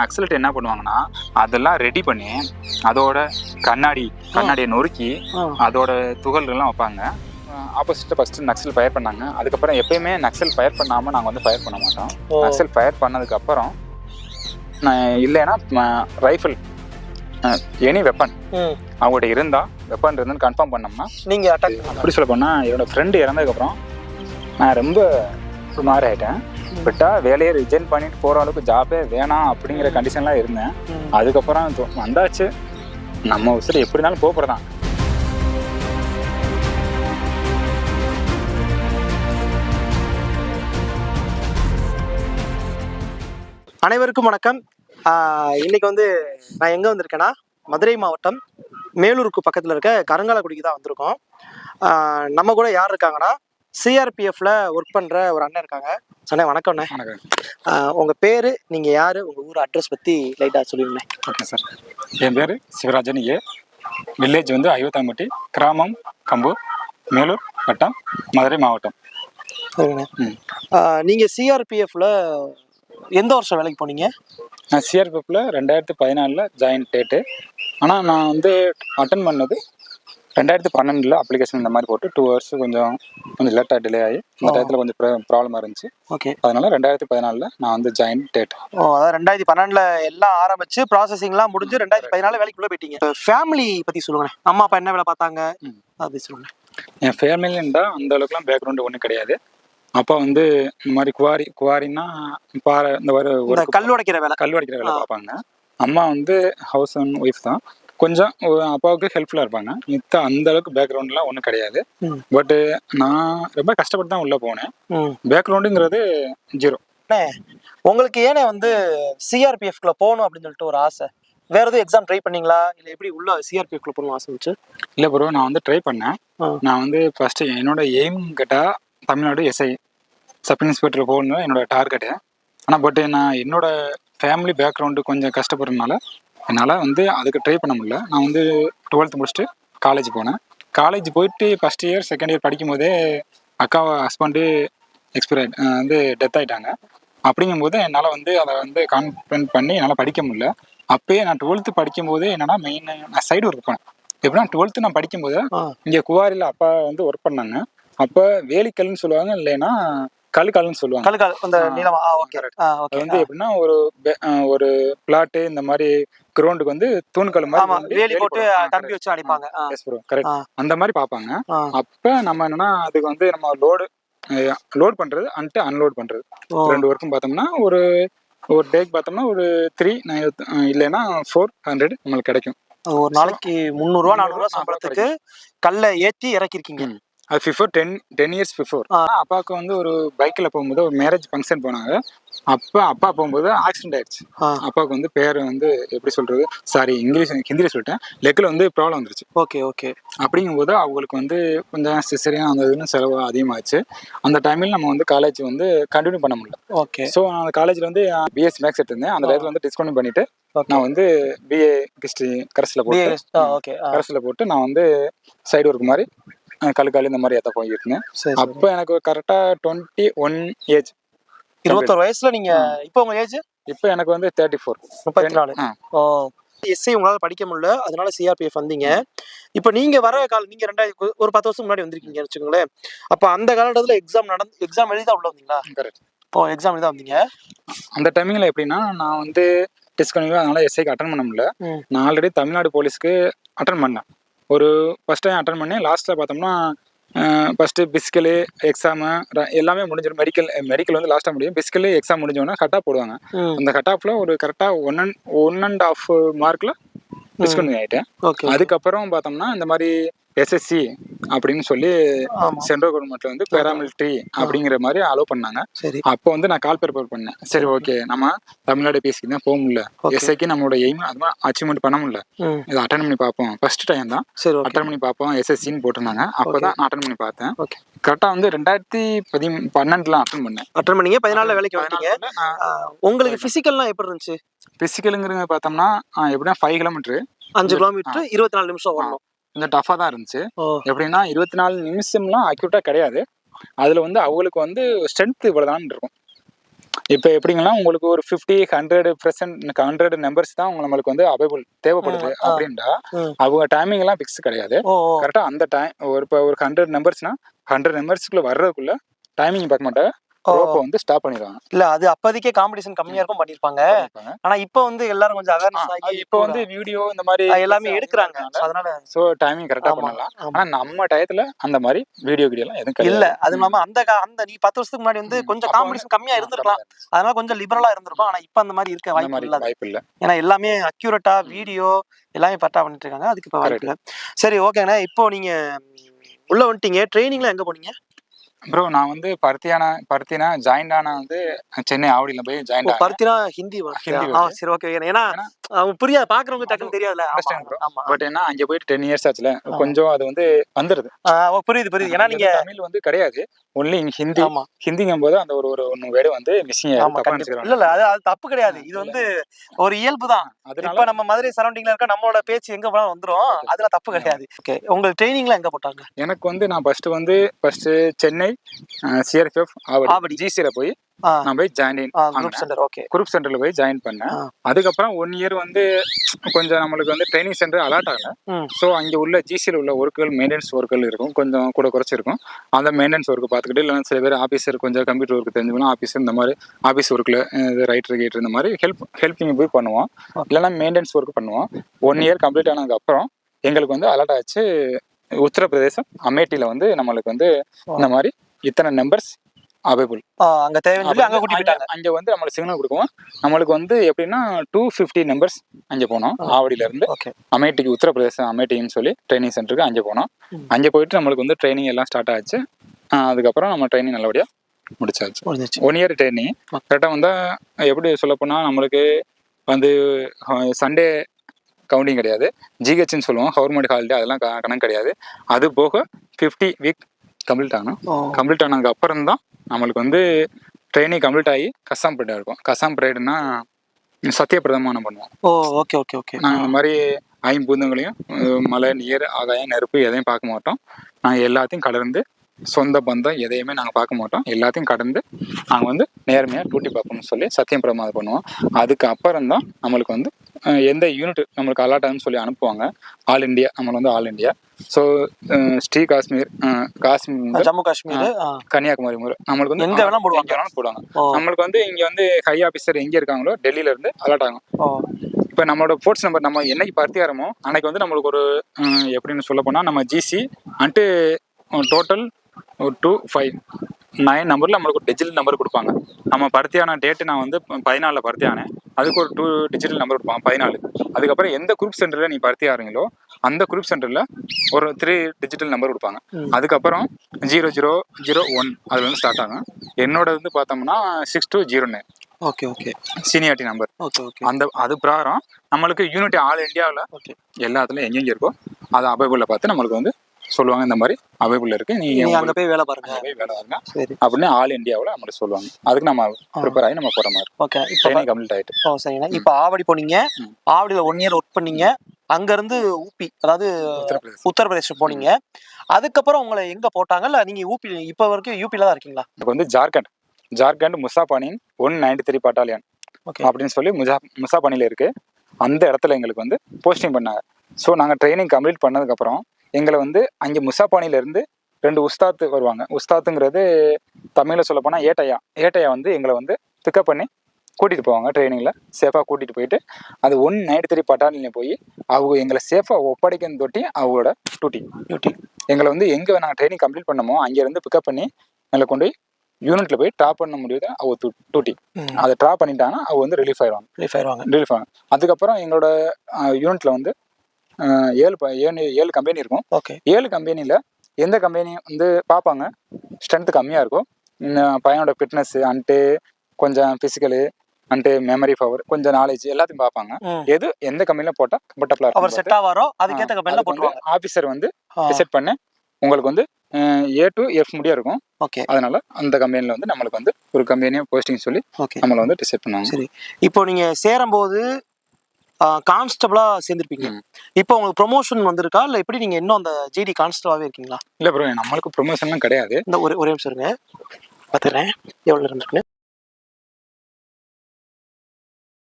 நக்சலைட் என்ன பண்ணுவாங்கன்னா அதெல்லாம் ரெடி பண்ணி அதோட கண்ணாடி கண்ணாடியை நொறுக்கி அதோட துகள்கள்லாம் வைப்பாங்க. ஆப்போசிட்டில் ஃபஸ்ட்டு நக்சல் ஃபயர் பண்ணாங்க. அதுக்கப்புறம் எப்பயுமே நக்சல் ஃபயர் பண்ணாமல் நாங்கள் வந்து ஃபயர் பண்ண மாட்டோம். நக்சல் ஃபயர் பண்ணதுக்கப்புறம் இல்லைன்னா ரைஃபிள் எனி வெப்பன். அவங்கள்ட்ட இருந்தா வெப்பன் இருந்துன்னு கன்ஃபார்ம் பண்ணோம்னா நீங்க அட்டாக் அப்படி சொல்ல போனா என்னோட ஃப்ரெண்டு இறந்ததுக்கப்புறம் நான் ரொம்ப ஒரு மாதிரி ஆயிட்டேன். விட்டா வேலையை ரிஜைன் பண்ணிட்டு போற அளவுக்கு ஜாபே வேணாம் அப்படிங்கிற கண்டிஷன்லாம் இருந்தேன். அதுக்கப்புறம் வந்தாச்சு. நம்ம உசுறு எப்படி இருந்தாலும் போகிறதான் அனைவருக்கும் வணக்கம். இன்னைக்கு வந்து நான் எங்க வந்திருக்கேன்னா மதுரை மாவட்டம் மேலூருக்கு பக்கத்துல இருக்க கருங்காலக்குடிக்கு தான் வந்திருக்கோம். நம்ம கூட யார் இருக்காங்கன்னா சிஆர்பிஎஃப்ல ஒர்க் பண்ற ஒரு அண்ணன் இருக்காங்க. சொன்னே வணக்கம் அண்ணே வணக்கம். ஆஹ் உங்க பேரு நீங்க யாரு உங்க ஊர் அட்ரஸ் பத்தி லைட்டா சொல்லிருந்தேன் ஓகே சார். என் பேர் சிவராஜன் ஏ. வில்லேஜ் வந்து ஐவத்தாம்பட்டி கிராமம் கம்பூர் மேலூர் வட்டம் மதுரை மாவட்டம். சரிங்கண்ணே. ம். ஆஹ் நீங்க சிஆர்பிஎஃப்ல எந்த வருஷம் வேலைக்கு போனீங்க? நான் சிஆர்பிஎஃப்ல ரெண்டாயிரத்தி பதினாலில் ஜாயின் டேட்டு ஆனால் நான் வந்து அட்டன் பண்ணது ரெண்டாயிரத்தி பன்னெண்டில் அப்ளிகேஷன் இந்த மாதிரி போட்டு டூ ஹவர்ஸ் கொஞ்சம் கொஞ்சம் லேட்டாக டிலே ஆகி இந்த. டயத்தில் கொஞ்சம் ப்ராப்ளமாக இருந்துச்சு. ஓகே அதனால ரெண்டாயிரத்தி பதினாலில் நான் வந்து ஜாயின் டேட் ஓ அதாவது ரெண்டாயிரத்தி பன்னெண்டுல எல்லாம் ஆரம்பிச்சு ப்ராசஸிங்லாம் முடிஞ்சு ரெண்டாயிரத்தி பதினாலு வேலைக்குள்ள போயிட்டீங்க. ஃபேமிலி பத்தி சொல்லுங்க அம்மா அப்பா என்ன வேலை பார்த்தாங்க. அப்படி சொல்லுங்க என் ஃபேமிலின்றா அந்த அளவுக்குலாம் பேக்ரவுண்டு ஒன்றும் கிடையாது. அப்பா வந்து இந்த மாதிரி குவாரி குவாரின்னா பாறை இந்த ஒரு கல் உடைக்கிற வேலை. கல் வடிக்கிற வேலை. பார்ப்பாங்க. அம்மா வந்து ஹவுஸ் அண்ட் ஒய்ஃப் தான். கொஞ்சம் அப்பாவுக்கு ஹெல்ப்ஃபுல்லாக இருப்பாங்க. மித்த அந்த அளவுக்கு பேக்ரவுண்ட்லாம் ஒன்றும் கிடையாது. பட்டு நான் ரொம்ப கஷ்டப்பட்டு தான் உள்ளே போனேன். பேக்ரவுண்டுங்கிறது ஜீரோ உங்களுக்கு ஏனே வந்து சிஆர்பிஎஃப்குள்ள போகணும் அப்படின்னு சொல்லிட்டு ஒரு ஆசை? வேற எதுவும் எக்ஸாம் ட்ரை பண்ணீங்களா? இல்ல எப்படி உள்ள சிஆர்பிஎஃப்குள்ள போகணும் ஆசை இருந்துச்சு இல்லை ப்ரோ நான் வந்து ட்ரை பண்ணேன். நான் வந்து ஃபஸ்ட்டு என்னோட எய்ம் கேட்டால் தமிழ்நாடு எஸ்ஐ சப் இன்ஸ்பெக்டர் போகணும் என்னோட டார்கெட்டு ஆனால் பட் நான் என்னோட ஃபேமிலி பேக்ரவுண்டு கொஞ்சம் கஷ்டப்படுறதுனால என்னால் வந்து அதுக்கு ட்ரை பண்ண முடியல. நான் வந்து டுவெல்த் முடிச்சுட்டு காலேஜ் போனேன். காலேஜ் போயிட்டு ஃபஸ்ட் இயர் செகண்ட் இயர் படிக்கும் போதே அக்கா ஹஸ்பண்டு எக்ஸ்பைர் வந்து டெத் ஆயிட்டாங்க. அப்படிங்கும்போது என்னால் வந்து அதை வந்து கான்ஃபிடன்ட் பண்ணி என்னால் படிக்க முடியல. அப்பயே நான் டுவெல்த்து படிக்கும்போது என்னன்னா மெயின் நான் சைடு ஒர்க் பண்ணேன் எப்படின்னா டுவெல்த்து நான் படிக்கும்போது. இங்கே குவாரியில் அப்பா வந்து ஒர்க் பண்ணாங்க. அப்போ வேலிக்கல்னு சொல்லுவாங்க இல்லைன்னா கல்லுக்கல்னு சொல்லுவாங்க. கல்லுக்கால் அந்த. நீளமா ஓகே அது வந்து எப்படின்னா ஒரு ஒரு பிளாட்டு இந்த மாதிரி கிரவுண்டுக்கு வந்து தூண்கல் மாதிரி வேலி போட்டு கம்பி வச்சு அடிப்பாங்க. ஆ. அந்த மாதிரி பார்ப்பாங்க. ஆ. அப்ப நம்ம என்னன்னா அதுக்கு வந்து நம்ம லோடு லோட் பண்றது அன்ட்டு அன்லோட் பண்றது. ரெண்டு ஒர்க்கும் பார்த்தோம்னா ஒரு ஒரு டேக்கு பார்த்தோம்னா ஒரு த்ரீ இல்லைன்னா ஃபோர் ஹண்ட்ரட் நம்மளுக்கு கிடைக்கும். ஒரு நாளைக்கு முந்நூறு ரூபா நானூறு ரூபா முந்நூறு, சம்பளத்துக்கு கல்லை ஏத்தி இறக்கிருக்கீங்க. அது before ten ten years before. அப்பாவுக்கு வந்து ஒரு பைக்கில் போகும்போது ஒரு மேரேஜ் ஃபங்க்ஷன் போனாங்க. அப்போ அப்பா போகும்போது ஆக்சிடென்ட் ஆயிடுச்சு. அப்பாவுக்கு வந்து பேர் வந்து எப்படி சொல்றது? சாரி இங்கிலீஷ் ஹிந்தியில் சொல்லிட்டேன். லெக்கில் வந்து ப்ராப்ளம் வந்துருச்சு. Okay okay. அப்படிங்கும்போது அவங்களுக்கு வந்து கொஞ்சம் சிசரியாக அந்த இதுன்னு செலவு அதிகமாச்சு. அந்த டைமில் நம்ம வந்து காலேஜ் வந்து கண்டினியூ பண்ண முடியல. ஓகே. ஸோ அந்த காலேஜில் வந்து பிஎஸ்சி மேக்ஸ் எடுத்திருந்தேன். அந்த. டயத்தில் வந்து டிஸ்கவுண்ட் பண்ணிட்டு நான் வந்து பிஏ ஹிஸ்ட்ரி கரஸில் போட்டு ஓகே கரஸில் போட்டு நான் வந்து சைடு ஒர்க் மாதிரி அஹ் கல்லுக்காலு இந்த மாதிரி சரி சரி. அப்போ எனக்கு கரெக்டாக டுவெண்ட்டி ஒன் ஏஜ் இருபத்தொரு வயசுல நீங்க இப்போ உங்க ஏஜ் இப்போ எனக்கு வந்து தேர்ட்டி ஃபோர் முப்பத்தி நாலு. எஸ்ஐ உங்களால படிக்க முடியல அதனால சிஆர்பிஎஃப் வந்தீங்க. இப்போ நீங்க வர கால நீங்க ரெண்டாயிரம் ஒரு பத்து வருஷம் முன்னாடி வந்திருக்கீங்கன்னு வச்சுக்கோங்களேன். அப்ப அந்த காலகட்டத்துல எக்ஸாம் நடந்து எக்ஸாம் எழுதி தான் உள்ள வந்தீங்களா? கரெக்ட் இப்போ எக்ஸாம் எழுதி தான் வந்தீங்க. அந்த டைமிங்கில் எப்படின்னா நான் வந்து டிஸ்கன்யூ அதனால எஸ்ஐக்கு அட்டன் பண்ண முடியல. நான் ஆல்ரெடி தமிழ்நாடு போலீஸ்க்கு அட்டன் பண்ணேன். ஒரு ஃபஸ்ட் டைம் அட்டன் பண்ணேன். லாஸ்ட்டில் பார்த்தோம்னா ஃபஸ்ட்டு பிசிக்கலு எக்ஸாமு எல்லாமே முடிஞ்சிடும். மெடிக்கல் மெடிக்கல் வந்து லாஸ்ட்டாக முடியும். பிசிக்கலு எக்ஸாம் முடிஞ்சோடனே கட்டாக போடுவாங்க. அந்த கட் ஆஃபில் ஒரு கரெக்டாக one and one and half மார்க்கில் டிஸ்கன்யூ ஆகிட்டேன் அதுக்கப்புறம் பார்த்தோம்னா இந்த மாதிரி எஸ்எஸ்சி அப்படின்னு சொல்லி சென்ட்ரல் கவர்மெண்ட்ல வந்து பேராமிலிட்ரி அப்படிங்கிற மாதிரி அலோவ் பண்ணாங்க. சரி. அப்போ வந்து நான் கால் ப்ரிப்பேர் பண்ணேன். சரி ஓகே நம்ம தமிழ்நாடு பேசிக்கு தான் போக முடியல. எஸ்ஐக்கு நம்மளோட எய்ம் அது அச்சீவ்மெண்ட் பண்ண முடியல. இதை அட்டன் பண்ணி பார்ப்போம். ஃபர்ஸ்ட் டைம் தான். சரி அட்டன் பண்ணி பார்ப்போம். எஸ்எஸ்சின்னு போட்டிருந்தாங்க. அப்போ தான் நான் அட்டன் பண்ணி பார்த்தேன். ஓகே கரெக்டாக வந்து ரெண்டாயிரத்தி பதி பன்னெண்டுல அட்டன் பண்ணேன். அட்டன் பண்ணீங்க. பதினாலுல வேலைக்கு வந்தீங்க உங்களுக்கு பிசிக்கல்லாம் எப்படி இருந்துச்சு? பிசிக்கலுங்கிறது பார்த்தோம்னா எப்படின்னா ஃபைவ் கிலோமீட்டர் அஞ்சு கிலோமீட்டர் இருபத்தி நாலு நிமிஷம் வரணும் கொஞ்சம் டஃபாக தான் இருந்துச்சு எப்படின்னா இருபத்தி நாலு நிமிஷம்லாம் அக்யூட்டாக கிடையாது அதில் வந்து அவங்களுக்கு வந்து ஸ்ட்ரென்த் இவ்வளோதான் இருக்கும் இப்போ எப்படிங்கன்னா உங்களுக்கு ஒரு fifty hundred percent hundred numbers தான் நம்மளுக்கு வந்து அவைபிள் தேவைப்படுது. அப்படின்டா. அவங்க டைமிங் எல்லாம் ஃபிக்ஸ் கிடையாது கரெக்டா அந்த டைம் ஒரு இப்போ ஒரு ஹண்ட்ரட் நம்பர்ஸ்னா ஹண்ட்ரட் நம்பர்ஸ்க்குள்ள வர்றதுக்குள்ள டைமிங் பார்க்க மாட்டாங்க. ரோப்பை வந்து ஸ்டாப் பண்ணிடுவாங்க. இல்ல அது அப்போதைக்கே காம்படிஷன் கம்மியா இருக்கும் பண்ணிருப்பாங்க. ஆனா இப்போ வந்து எல்லாரும் கொஞ்சம் அவேர்னஸ் ஆகி இப்போ வந்து வீடியோ இந்த மாதிரி எல்லாமே எடுக்கிறாங்க. அதனால ஸோ டைமிங் கரெக்டா பண்ணலாம். ஆனா நம்ம டயத்துல அந்த மாதிரி வீடியோ வீடியோ எல்லாம் எதுவும் இல்ல அது இல்லாம அந்த அந்த நீ பத்து வருஷத்துக்கு முன்னாடி வந்து. கொஞ்சம் காம்படிஷன் கம்மியா இருந்திருக்கலாம். அதனால கொஞ்சம் லிபரலா இருந்திருக்கும். ஆனா இப்ப அந்த மாதிரி இருக்க வாய்ப்பு மாதிரி இல்ல வாய்ப்பு இல்ல. ஏன்னா எல்லாமே அக்யூரேட்டா வீடியோ எல்லாமே பட்டா பண்ணிட்டு இருக்காங்க. அதுக்கு இப்ப வாய்ப்பு சரி ஓகேண்ணா இப்போ நீங்க உள்ள வந்துட்டீங்க. ட்ரைனிங்ல எங்க போனீங்க? ப்ரோ நான் வந்து பருத்தியானா பருத்தினா ஜாயின்ட் ஆனா வந்து சென்னை ஆவடியில போய் ஆனேன் பருத்தினா ஹிந்தி வருது. சரி ஓகே ஏன்னா ஏன்னா- அவங்க புரியாது பாக்குறவங்க bro. ஆமா பட் என்ன அங்க போயிட்டு டென் இயர்ஸ் ஆச்சுல. கொஞ்சம் அது வந்து வந்துருது. புரியுது புரியுது. ஏன்னா நீங்க தமிழ் வந்து கிடையாது. ஒன்லி ஹிந்தி ஹிந்திங்கும் போது அந்த ஒரு ஒரு ஒன்னு வேர்டு வந்து மிஸ்ஸிங் இல்ல இல்ல அது அது தப்பு கிடையாது. இது. வந்து ஒரு இயல்பு தான். இப்ப நம்ம மதுரை சரௌண்டிங்ல இருக்க நம்மளோட பேச்சு எங்க போனாலும் வந்துரும். அதுல தப்பு கிடையாது. ஓகே உங்க ட்ரைனிங்ல எங்க போட்டாங்க? எனக்கு வந்து நான் ஃபர்ஸ்ட் வந்து ஃபர்ஸ்ட் சென்னை சிஆர்எஃப் ஆவடி. ஆவடி. ஜிசில போய் நான் போய் join group centre okay group சென்டர்ல போய் ஜாயின் பண்ணேன். அதுக்கப்புறம் ஒன் இயர் வந்து கொஞ்சம் நம்மளுக்கு வந்து ட்ரைனிங் சென்டர் அலாட் ஆகல. ஸோ அங்கே உள்ள ஜிசியில் உள்ள ஒர்க்குகள் மெயின்டெனன்ஸ் ஒர்க்குகள் இருக்கும். கொஞ்சம் கூட குறைச்சிருக்கும். அந்த மெயின்டெனன்ஸ் ஒர்க்கு பார்த்துக்கிட்டு இல்லைன்னா சில பேர் ஆஃபீஸர் கொஞ்சம் கம்ப்யூட்டர் ஒர்க் தெரிஞ்சுக்கணும். ஆஃபீஸர் இந்த மாதிரி ஆஃபீஸ் ஒர்க்கில் இது ரைட்டர் கேட்டர் இந்த மாதிரி ஹெல்ப் ஹெல்ப்பிங் போய் பண்ணுவோம். இல்லைன்னா மெயின்டெனன்ஸ் ஒர்க் பண்ணுவோம். ஒன் இயர் கம்ப்ளீட் ஆனதுக்கப்புறம் எங்களுக்கு வந்து அலாட் ஆச்சு. உத்தரப்பிரதேசம் அமேட்டியில் வந்து நம்மளுக்கு வந்து இந்த மாதிரி இத்தனை நம்பர்ஸ் அவைபிள் அங்க சொல்லி அங்க கூட்டி அங்க வந்து நம்மளுக்கு சிக்னல் கொடுக்குவோம். நம்மளுக்கு வந்து எப்படின்னா டூ ஃபிஃப்டி நம்பர்ஸ் அங்கே போனோம் ஆவடியில இருந்து ஓகே அமேட்டிக்கு உத்தரப்பிரதேசம் அமேட்டின்னு சொல்லி ட்ரைனிங் சென்டருக்கு அங்கே போனோம். அங்கே போயிட்டு நம்மளுக்கு வந்து ட்ரைனிங் எல்லாம் ஸ்டார்ட் ஆச்சு. அதுக்கப்புறம் நம்ம ட்ரைனிங் நல்லபடியாக முடிச்சாச்சு. ஒன் இயர் ட்ரைனிங் கரெக்டாக வந்தால் எப்படி சொல்லப்போனால் நம்மளுக்கு வந்து சண்டே கவுண்டிங் கிடையாது. ஜிஹெச்னு சொல்லுவோம். கவர்மெண்ட் ஹாலிடே அதெல்லாம் கணக்கு கிடையாது. அது போக ஃபிஃப்டி வீக் கம்ப்ளீட் ஆகணும் கம்ப்ளீட் ஆனதுக்கு அப்புறம் தான் நம்மளுக்கு வந்து ட்ரைனிங் கம்ப்ளீட் ஆகி கசாம் பரேட் இருக்கும். கசாம் பரேடுனா சத்திய பிரதமானம் பண்ணுவோம். ஓ ஓகே ஓகே ஓகே நாங்கள் இந்த மாதிரி ஐம்பூதங்களையும் அஹ், மலை நீர் ஆகாயம் நெருப்பு எதையும் பார்க்க மாட்டோம். நாங்கள் எல்லாத்தையும் கடந்து சொந்த பந்தம் எதையுமே நாங்கள் பார்க்க மாட்டோம். எல்லாத்தையும் கடந்து நாங்கள் வந்து நேர்மையாக டூட்டி பார்ப்போம்னு சொல்லி சத்தியம் பிரமாதம் பண்ணுவோம். அதுக்கு அப்புறம் தான் நம்மளுக்கு வந்து எந்த யூனிட் நம்மளுக்கு அலாட் ஆகுன்னு சொல்லி அனுப்புவாங்க. ஆல் இந்தியா நம்மள வந்து all India so Sri Kashmir Kashmir Jammu Kashmir Kanyakumari முறை. நம்மளுக்கு வந்து எங்க வேணா போடுவாங்க. வேணாலும் போடுவாங்க. நம்மளுக்கு வந்து இங்க வந்து ஹை ஆபீசர் எங்க இருக்காங்களோ டெல்லியில இருந்து அலர்ட் ஆகும். இப்போ நம்மளோட ஃபோர்ஸ் நம்பர் நம்ம என்னைக்கு பருத்தியாரமோ அன்னைக்கு வந்து நம்மளுக்கு ஒரு எப்படின்னு சொல்ல போனா நம்ம ஜிசி அன்ட்டு டோட்டல் ஒரு டூ ஃபைவ் நைன் நம்பரில் நம்மளுக்கு ஒரு டிஜிட்டல் நம்பர் கொடுப்பாங்க. நம்ம பருத்தியான டேட்டு நான் வந்து பதினாலில் பருத்தியானேன் அதுக்கு ஒரு டூ டிஜிட்டல் நம்பர் கொடுப்பாங்க பதினாலு. அதுக்கப்புறம் எந்த குரூப் சென்டரில் நீ பருத்தி ஆறீங்களோ அந்த குரூப் சென்டரில் ஒரு த்ரீ டிஜிட்டல் நம்பர் கொடுப்பாங்க. அதுக்கப்புறம் ஜீரோ ஜீரோ ஜீரோ ஒன் அதுல இருந்து ஸ்டார்ட் ஆகும். என்னோட வந்து பார்த்தோம்னா six two zero nine okay okay seniority number okay okay அந்த அது பிரகாரம் நம்மளுக்கு யூனிட் ஆல் இந்தியாவில் ஓகே எல்லாத்துலயும் எங்கெங்க இருக்கோ அதை அவைபிளில் பார்த்து நம்மளுக்கு வந்து சொல்லுவாங்க இந்த மாதிரி அவைபிள் இருக்கு. நீங்க அங்க போய் வேலை பாருங்க. போய் வேலை சரி. அப்படின்னு ஆல் இந்தியாவில் நம்மளுக்கு சொல்லுவாங்க. அதுக்கு நம்ம ப்ரிப்பேர் ஆகி நம்ம போற மாதிரி. ஓகே இப்போ கம்ப்ளீட் ஆயிட்டு. ஓ சரிங்கண்ணா இப்போ ஆவடி போனீங்க. ஆவடியில ஒன் இயர் ஒர்க் பண்ணீங்க. அங்க இருந்து ஊபி அதாவது உத்தரப்பிரதேசம். போனீங்க. அதுக்கப்புறம் உங்களை எங்க போட்டாங்க? இல்ல நீங்க ஊபி இப்ப வரைக்கும் யூபில தான் இருக்கீங்களா? இப்போ வந்து Jharkhand. Jharkhand முசாபானின் one ninety three battalion okay அப்படின்னு சொல்லி முசா முசாபானியில் இருக்கு. அந்த இடத்துல எங்களுக்கு வந்து போஸ்டிங் பண்ணாங்க. ஸோ நாங்கள் ட்ரைனிங் கம்ப்ளீட் பண்ணதுக்கப்புறம் எங்களை வந்து அங்கே முசாபானில இருந்து ரெண்டு உஸ்தாத்து வருவாங்க. உஸ்தாத்துங்கிறது தமிழில் சொல்ல போனால் ஏட்டையா. ஏட்டையா வந்து எங்களை வந்து பிக்கப் பண்ணி கூட்டிகிட்டு போவாங்க ட்ரைனிங்கில் சேஃபாக கூட்டிகிட்டு போயிட்டு அது ஒன் நைன்டி த்ரீ பட்டாலியில் போய் அவங்க எங்களை சேஃபாக ஒப்படைக்கன்னு தொட்டி அவங்களோட டியூட்டி டியூட்டி எங்களை வந்து எங்கே நாங்கள் ட்ரைனிங் கம்ப்ளீட் பண்ணமோ அங்கேருந்து பிக்கப் பண்ணி எங்களை கொண்டு போய் யூனிட்ல போய் ட்ராப் பண்ண முடியுது அவ டியூட்டி அதை ட்ராப் பண்ணிட்டாங்கன்னா அவ வந்து ரிலீஃப் ஆயிடுவாங்க. ரிலீஃப் ஆயிருவாங்க ரிலீஃப் ஆகும் அதுக்கப்புறம் எங்களோட யூனிட்ல வந்து ஏழு ஏழு ஏழு கம்பெனி இருக்கும். ஓகே. ஏழு கம்பெனியில் எந்த கம்பெனி வந்து பார்ப்பாங்க? ஸ்ட்ரென்த் கம்மியாக இருக்கும். இந்த பையனோட ஃபிட்னஸ் அன்ட்டு கொஞ்சம் ஃபிசிக்கலு அன்ட்டு மெமரி பவர் கொஞ்சம் நாலேஜ் எல்லாத்தையும் பார்ப்பாங்க. எது எந்த கம்பெனியில் போட்டால் கம்ஃபர்டபுளாக அவர் செட் ஆவாரோ அதுக்கேத்த கம்பெனில போட்டுருவாங்க ஆஃபீஸர் வந்து ஆ, டிசைட் பண்ணி உங்களுக்கு வந்து ஏ டு எஃப் முடியா இருக்கும். ஓகே. அதனால அந்த கம்பெனியில் வந்து நம்மளுக்கு வந்து ஒரு கம்பெனியை போஸ்டிங் சொல்லி ஓகே. நம்மளை வந்து டிசைட் பண்ணுவாங்க. சரி. இப்போ நீங்க சேரும்போது கான்ஸ்டபிளா சேர்ந்திருப்பீங்க. இப்போ உங்களுக்கு ப்ரொமோஷன் வந்திருக்கா? இல்ல எப்படி நீங்க இன்னும் அந்த ஜிடி கான்ஸ்டபிளாவே இருக்கீங்களா? இல்லை ப்ரோ நம்மளுக்கு ப்ரொமோஷன்லாம் கிடையாது. இந்த ஒரே ஒரே நிமிஷம் இருங்க. பார்த்துறேன் எவ்வளோ இருந்திருக்கு